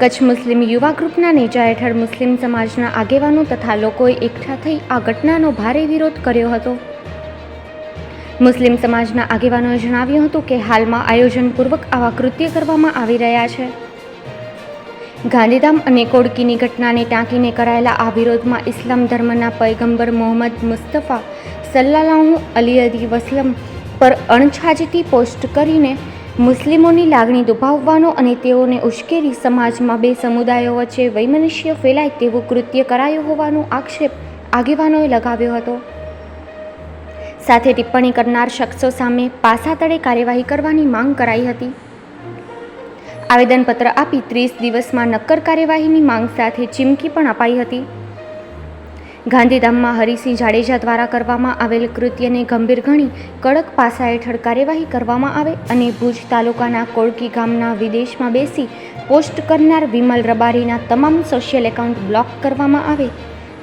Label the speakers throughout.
Speaker 1: કચ્છ મુસ્લિમ યુવા ગ્રુપના નેજા હેઠળ મુસ્લિમ સમાજના આગેવાનો તથા લોકોએ એકઠા થઈ આ ઘટનાનો ભારે વિરોધ કર્યો હતો. મુસ્લિમ સમાજના આગેવાનોએ જણાવ્યું હતું કે હાલમાં આયોજનપૂર્વક આવા કૃત્ય કરવામાં આવી રહ્યા છે. ગાંધીધામ અને કોડકીની ઘટનાને ટાંકીને કરાયેલા આ વિરોધમાં ઇસ્લામ ધર્મના પૈગંબર મોહમ્મદ મુસ્તફા સલ્લાલાહુ અલી અલી વસલમ પર અણછાજતી પોસ્ટ કરીને મુસ્લિમોની લાગણી દુભાવવાનો અને તેઓને ઉશ્કેરી સમાજમાં બે સમુદાયો વચ્ચે વૈમનુષ્ય ફેલાય તેવું કૃત્ય કરાયું હોવાનો આક્ષેપ આગેવાનોએ લગાવ્યો હતો. સાથે ટિપ્પણી કરનાર શખ્સો સામે પાસા તળે કાર્યવાહી કરવાની માંગ કરાઈ હતી. આવેદનપત્ર આપી ત્રીસ દિવસમાં નક્કર કાર્યવાહીની માંગ સાથે ચીમકી પણ અપાઈ હતી. ગાંધીધામમાં હરિસિંહ જાડેજા દ્વારા કરવામાં આવેલ કૃત્યને ગંભીર ગણી કડક પાસા હેઠળ કાર્યવાહી કરવામાં આવે અને ભુજ તાલુકાના કોળકી ગામના વિદેશમાં બેસી પોસ્ટ કરનાર વિમલ રબારીના તમામ સોશિયલ એકાઉન્ટ બ્લોક કરવામાં આવે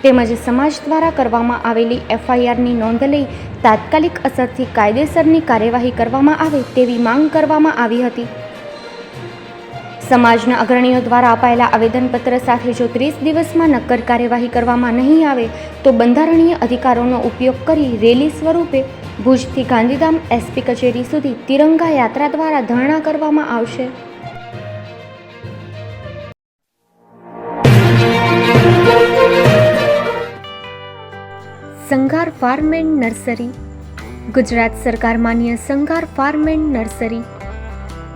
Speaker 1: તેમજ સમાજ દ્વારા કરવામાં આવેલી એફઆઈઆરની નોંધ લઈ તાત્કાલિક અસરથી કાયદેસરની કાર્યવાહી કરવામાં આવે તેવી માંગ કરવામાં આવી હતી. સમાજના અગ્રણીઓ દ્વારા અપાયેલા આવેદનપત્ર સાથે જો ત્રીસ દિવસમાં નક્કર કાર્યવાહી કરવામાં નહીં આવે, તો બંધારણીય અધિકારોનો ઉપયોગ કરી રેલી સ્વરૂપે ભુજથી ગાંધીધામ એસપી કચેરી સુધી તિરંગા યાત્રા દ્વારા ધરણા કરવામાં આવશે. Sanghar farm and nursery. Gujarat સરકાર માન્ય સંઘાર ફાર્મ એન્ડ નર્સરી.